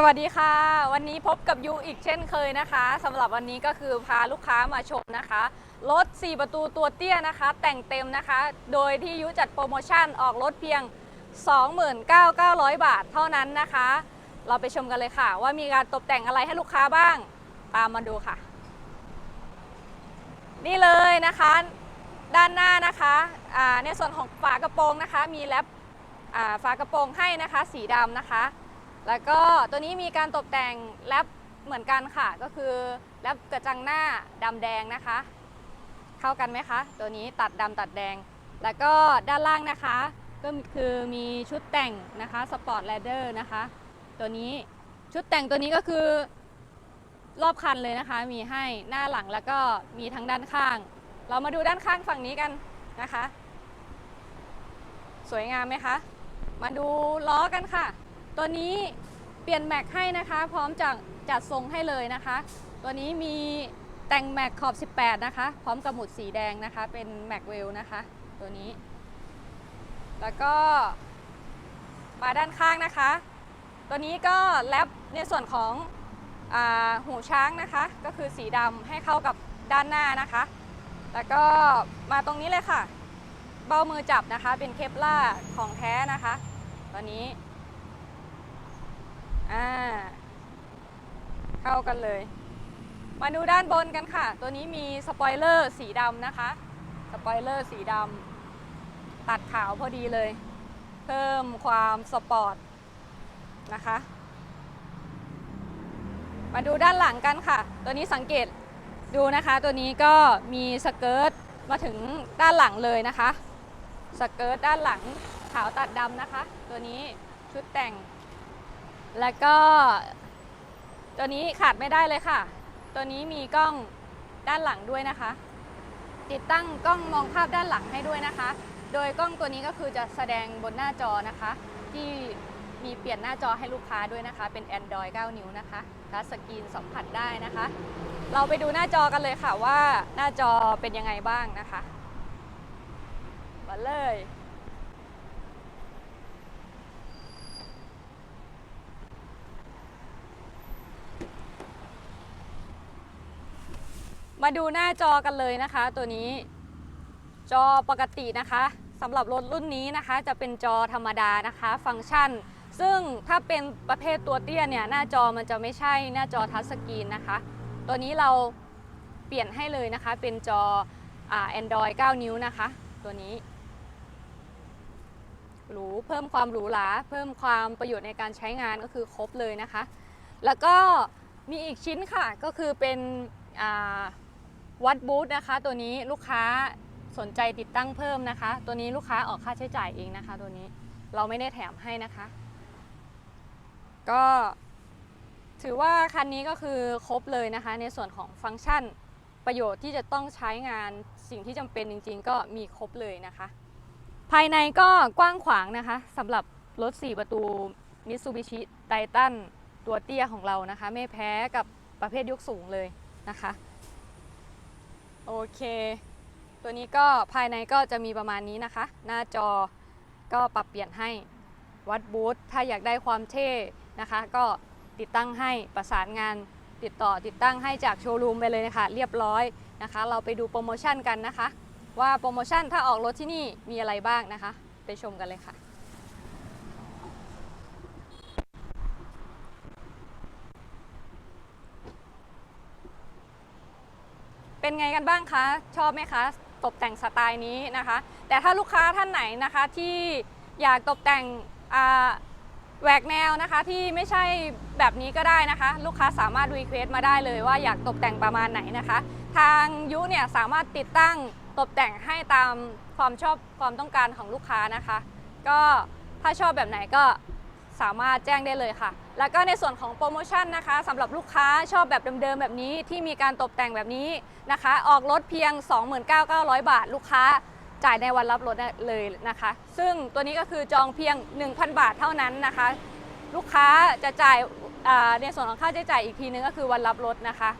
สวัสดีค่ะ วันนี้พบกับยูอีกเช่นเคยนะคะสำหรับวันนี้ก็คือพาลูกค้ามาชมนะคะรถ 4 ประตูตัวเตี้ยนะคะ แต่งเต็มนะคะ โดยที่ยูจัดโปรโมชั่นออกรถเพียง 29,900 บาทเท่านั้นนะคะ เราไปชมกันเลยค่ะ ว่ามีการตกแต่งอะไรให้ลูกค้าบ้าง ตามมาดูค่ะ นี่เลยนะคะ ด้านหน้านะคะในส่วนของฝากระโปรงนะคะ มีแรปฝากระโปรงให้นะคะ สีดำนะคะ แล้วก็ตัวนี้มีการตกแต่งแรปเหมือนกันค่ะ ก็คือแรปกระจังหน้าดำแดงนะคะ เข้ากันไหมคะ ตัวนี้ตัดดำตัดแดง แล้วก็ด้านล่างนะคะ ก็คือมีชุดแต่งนะคะสปอร์ตแลดเดอร์นะคะ ตัวนี้ชุดแต่งตัวนี้ก็คือรอบคันเลยนะคะ มีให้หน้าหลังแล้วก็มีทั้งด้านข้าง เรามาดูด้านข้างฝั่งนี้กันนะคะ สวยงามไหมคะ มาดูล้อกันค่ะ ตัวนี้เปลี่ยนแม็กให้นะคะ พร้อมจะจัดทรงให้เลยนะคะ ตัวนี้มีแต่งแม็กขอบ 18 นะคะ พร้อมกับหมุดสีแดงนะคะ เป็นแม็กเวลนะคะ ตัวนี้ แล้วก็มาด้านข้างนะคะ ตัวนี้ก็แรปในส่วนของอหูช้างนะคะ ก็คือสีดำให้เข้ากับด้านหน้านะคะ แล้วก็มาตรงนี้เลยค่ะ เบ้ามือจับนะคะ เป็นเคปล่าของแท้นะคะ ตัวนี้ อ่า เข้ากันเลย มาดูด้านบนกันค่ะ ตัวนี้มีสปอยเลอร์สีดำนะคะ สปอยเลอร์สีดำตัดขาวพอดีเลย เพิ่มความสปอร์ตนะคะ มาดูด้านหลังกันค่ะ ตัวนี้สังเกตดูนะคะ ตัวนี้ก็มีสเกิร์ตมาถึงด้านหลังเลยนะคะ สเกิร์ตด้านหลังขาวตัดดำนะคะ ตัวนี้ชุดแต่ง แล้วก็ ตัวนี้ขาดไม่ได้เลยค่ะ ตัวนี้มีกล้องด้านหลังด้วยนะคะ ติดตั้งกล้องมองภาพด้านหลังให้ด้วยนะคะ โดยกล้องตัวนี้ก็คือจะแสดงบนหน้าจอนะคะ ที่มีเปลี่ยนหน้าจอให้ลูกค้าด้วยนะคะ เป็น Android 9 นิ้วนะคะทัชสกรีนสัมผัสได้นะคะ เราไปดูหน้าจอกันเลยค่ะว่าหน้าจอเป็นยังไงบ้างนะคะมาเลย มาดูหน้าจอกันเลยนะคะ ตัวนี้ จอปกตินะคะสำหรับรถรุ่นนี้นะคะ จะเป็นจอธรรมดานะคะ ฟังก์ชัน ซึ่งถ้าเป็นประเภทตัวเตี้ยเนี่ย หน้าจอมันจะไม่ใช่หน้าจอทัชสกรีนนะคะ ตัวนี้เราเปลี่ยนให้เลยนะคะ เป็นจออ่า Android 9นิ้วนะคะ ตัวนี้หรูเพิ่มความหรูหราเพิ่มความประโยชน์ในการใช้งานก็คือครบเลยนะคะ แล้วก็มีอีกชิ้นค่ะก็คือเป็นอ่า วัดบูธนะคะ ตัวนี้ลูกค้าสนใจติดตั้งเพิ่มนะคะ ตัวนี้ลูกค้าออกค่าใช้จ่ายเองนะคะ ตัวนี้เราไม่ได้แถมให้นะคะ ก็ ถือว่าคันนี้ก็คือครบเลยนะคะ ในส่วนของฟังก์ชันประโยชน์ที่จะต้องใช้งานสิ่งที่จำเป็นจริง ๆ ก็มีครบเลยนะคะ ภายในก็กว้างขวางนะคะสำหรับรถ 4 ประตู Mitsubishi Titan ตัวเตี้ยของเรานะคะ ไม่แพ้กับประเภทยกสูงเลยนะคะ โอเค ตัวนี้ก็ภายในก็จะมีประมาณนี้นะคะ หน้าจอก็ปรับเปลี่ยนให้วัดบูธถ้าอยากได้ความเท่นะคะ ก็ติดตั้งให้ประสานงานติดต่อติดตั้งให้จากโชว์รูมไปเลยนะคะเรียบร้อยนะคะ เราไปดูโปรโมชั่นกันนะคะ ว่าโปรโมชั่นถ้าออกรถที่นี่มีอะไรบ้างนะคะ ไปชมกันเลยค่ะ เป็นไงกันบ้างคะ ชอบไหมคะ ตกแต่งสไตล์นี้นะคะ แต่ถ้าลูกค้าท่านไหนนะคะที่อยากตกแต่งแหวกแนวนะคะที่ไม่ใช่แบบนี้ก็ได้นะคะ ลูกค้าสามารถรีเควสมาได้เลยว่าอยากตกแต่งประมาณไหนนะคะ ทางยุเนี่ยสามารถติดตั้งตกแต่งให้ตามความชอบความต้องการของลูกค้านะคะ ก็ถ้าชอบแบบไหนก็สามารถแจ้งได้เลยค่ะ แล้วก็ในส่วนของโปรโมชั่นนะคะสำหรับลูกค้าชอบแบบเดิมๆแบบนี้ที่มีการตกแต่งแบบนี้นะคะ ออกรถเพียง 29,900 บาท ลูกค้าจ่ายในวันรับรถเลยนะคะ ซึ่งตัวนี้ก็คือจองเพียง 1,000 บาทเท่านั้นนะคะ ลูกค้าจะจ่ายในส่วนของค่าใช้จ่ายอีกทีนึงก็คือวันรับรถนะคะ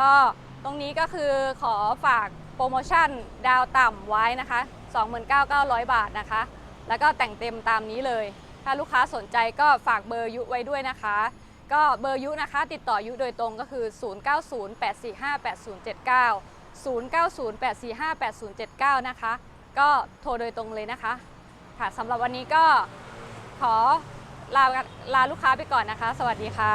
ก็ตรงนี้ก็คือขอฝากโปรโมชั่นดาวต่ำไว้นะคะ 29,900 บาทนะคะ แล้วก็แต่งเต็มตามนี้เลย ถ้าลูกค้าสนใจก็ฝากเบอร์ยุไว้ด้วยนะคะ ก็เบอร์ยุนะคะ ติดต่อยุโดยตรงก็คือ 0908458079 0908458079 นะคะ ก็โทรโดยตรงเลยนะคะ ค่ะสำหรับวันนี้ก็ขอลาลาลูกค้าไปก่อนนะคะ สวัสดีค่ะ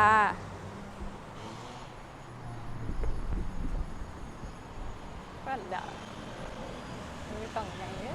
ก็เดี๋ยวมีกล่องไหนเอ่ย